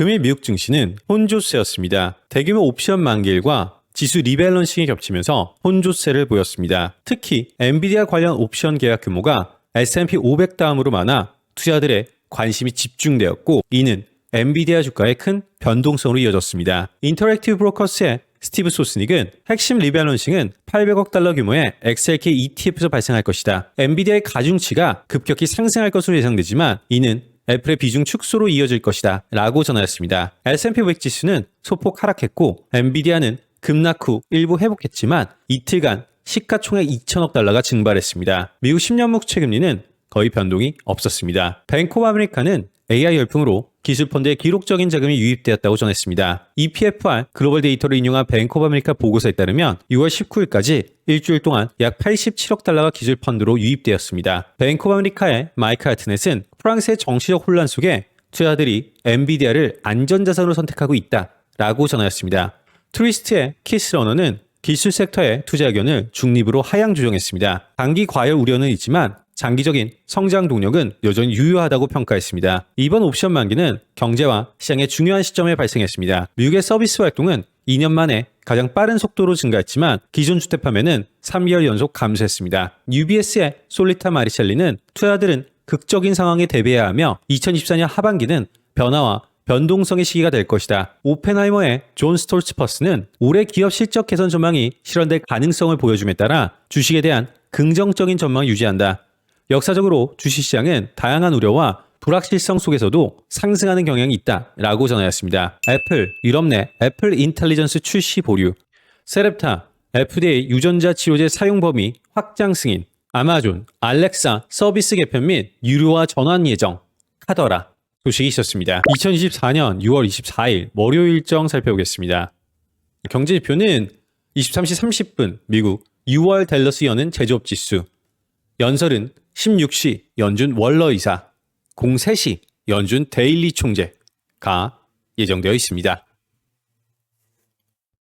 금일 미국 증시는 혼조세였습니다. 대규모 옵션 만기일과 지수 리밸런싱이 겹치면서 혼조세를 보였습니다. 특히 엔비디아 관련 옵션 계약 규모가 S&P 500 다음으로 많아 투자들의 관심이 집중되었고 이는 엔비디아 주가의 큰 변동성으로 이어졌습니다. 인터랙티브 브로커스의 스티브 소스닉은 핵심 리밸런싱은 800억 달러 규모의 XLK ETF에서 발생할 것이다. 엔비디아의 가중치가 급격히 상승할 것으로 예상되지만 이는 애플의 비중 축소로 이어질 것이다. 라고 전하였습니다. S&P 500 지수는 소폭 하락했고 엔비디아는 급락 후 일부 회복했지만 이틀간 시가총액 2천억 달러가 증발했습니다. 미국 10년 목 채 금리는 거의 변동이 없었습니다. 오브 아메리카는 AI 열풍으로 기술 펀드에 기록적인 자금이 유입되었다고 전했습니다. EPFR 글로벌 데이터를 인용한 오브 아메리카 보고서에 따르면 6월 19일까지 일주일 동안 약 87억 달러가 기술 펀드로 유입되었습니다. 뱅크 오브 아메리카의 마이크 알트넷은 프랑스의 정치적 혼란 속에 투자들이 엔비디아를 안전자산으로 선택하고 있다 라고 전하였습니다. 트위스트의 키스 러너는 기술 섹터의 투자 의견을 중립으로 하향 조정했습니다. 단기 과열 우려는 있지만 장기적인 성장 동력은 여전히 유효하다고 평가했습니다. 이번 옵션 만기는 경제와 시장의 중요한 시점에 발생했습니다. 미국의 서비스 활동은 2년 만에 가장 빠른 속도로 증가했지만 기존 주택 판매는 3개월 연속 감소했습니다. UBS의 솔리타 마리첼리는 투자들은 극적인 상황에 대비해야 하며 2024년 하반기는 변화와 변동성의 시기가 될 것이다. 오펜하이머의 존 스톨츠퍼스는 올해 기업 실적 개선 전망이 실현될 가능성을 보여줌에 따라 주식에 대한 긍정적인 전망을 유지한다. 역사적으로 주식시장은 다양한 우려와 불확실성 속에서도 상승하는 경향이 있다라고 전하였습니다. 애플, 유럽 내 애플 인텔리전스 출시 보류, 세랩타, FDA 유전자 치료제 사용 범위 확장 승인, 아마존, 알렉사 서비스 개편 및 유료화 전환 예정, 카더라 소식이 있었습니다. 2024년 6월 24일 월요일 일정 살펴보겠습니다. 경제지표는 23시 30분 미국 6월 댈러스 여는 제조업 지수, 연설은 16시 연준 월러 이사, 03시 연준 데일리 총재가 예정되어 있습니다.